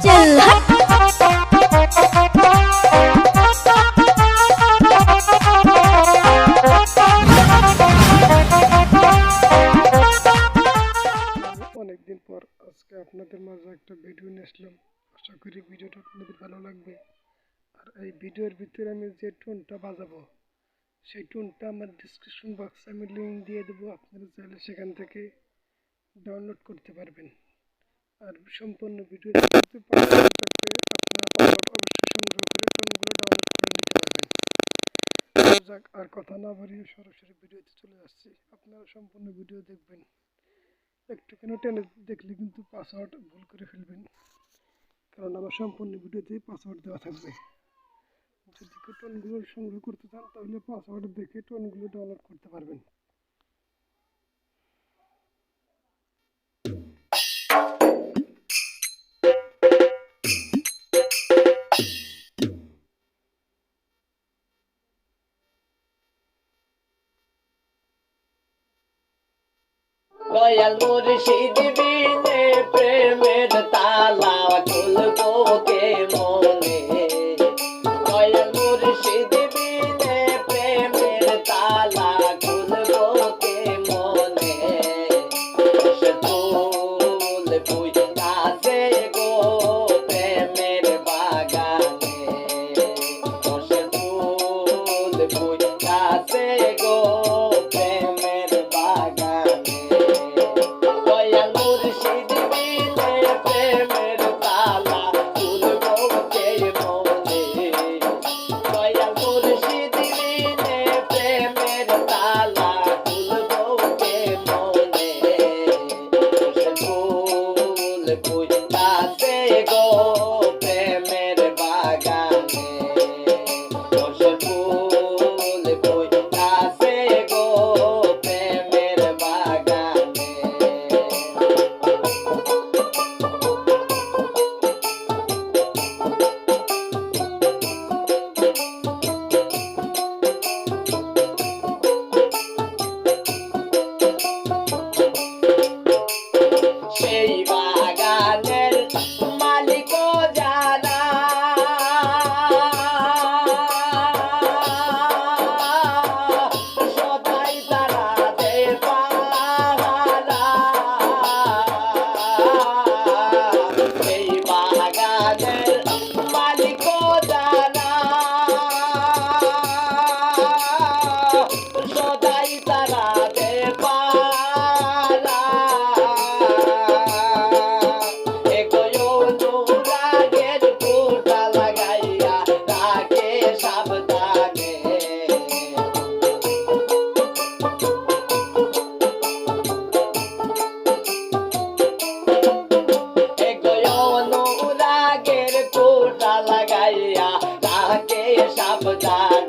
चल हट অনেকদিন পর আজকে আপনাদের মাঝে একটা ভিডিও নিয়ে আসলাম আশা করি ভিডিওটা আপনাদের ভালো লাগবে আর এই ভিডিওর ভিতরে আমি যে টোনটা বাজাবো সেই টোনটা আমার ডিসক্রিপশন বক্সে আমি লিঙ্ক দিয়ে দেবো আপনারা চাইলে সেখান থেকে ডাউনলোড করতে পারবেন আর সম্পূর্ণ ভিডিও দেখতে আপনারা পাসওয়ার্ড অবশ্যই সংগ্রহ করে ডাউনলোড করে নিতে পারবেন। যাক, আর কথা না বাড়িয়ে সরাসরি ভিডিওতে চলে আসছি আপনারা সম্পূর্ণ ভিডিও দেখবেন। একটু কেন টেনে দেখলে কিন্তু পাসওয়ার্ড ভুল করে ফেলবেন। কারণ আমার সম্পূর্ণ ভিডিওতে পাসওয়ার্ড দেওয়া থাকবে। যদি টোনগুলো সংগ্রহ করতে চান, তাহলে পাসওয়ার্ড দেখে টোনগুলো ডাউনলোড করতে পারবেন। দয়াল মুর্শিদ বিনে প্রেমের তালা খুলবো bye.